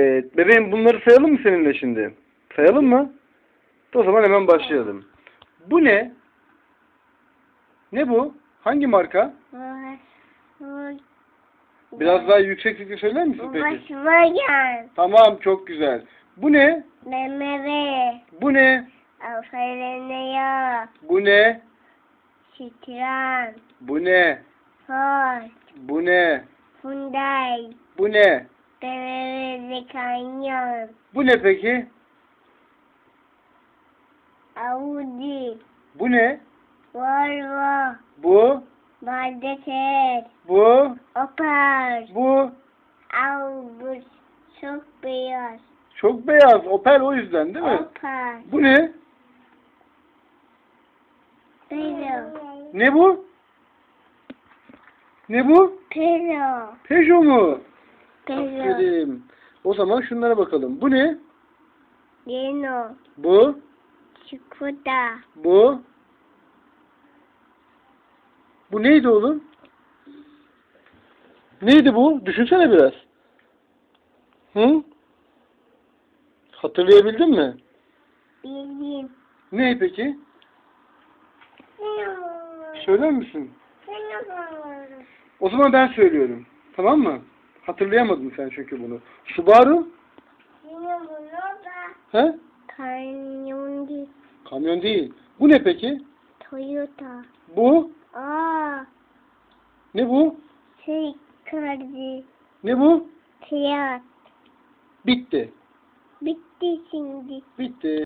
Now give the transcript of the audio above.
Evet. Bebeğim bunları sayalım mı seninle şimdi? Sayalım mı? O zaman hemen başlayalım. Bu ne? Ne bu? Hangi marka? Biraz daha yüksek sesle söyler misin peki? Volkswagen, Tamam çok güzel. Bu ne? BMW, Bu ne? Alfa Bu ne? Citroen, Bu ne? Ford, Bu ne? Hyundai, Bu ne? BMW Canyon, Bu ne peki? Audi, Bu ne? Volvo, Bu? Mercedes, Bu? Opel, Bu? Audi, çok beyaz, Çok beyaz. Opel o yüzden değil mi? Opel, Bu ne? Peugeot, Ne bu? Ne bu? Peugeot, Peugeot mu? Aferin. O zaman şunlara bakalım. Bu ne? Renault, Bu? Skoda, Bu? Bu neydi oğlum? Neydi bu? Düşünsene biraz. Hı? Hatırlayabildin mi? bildim. Ne peki? Söyler misin? O zaman ben söylüyorum. Tamam mı? Hatırlayamadın sen çünkü bunu. Subaru? He? Kamyon Kamyon değil. Bu ne peki? Toyota. Bu? Aa, Ne bu? şey kardı. Ne bu? Fiyat. Bitti. Bitti şimdi. Bitti.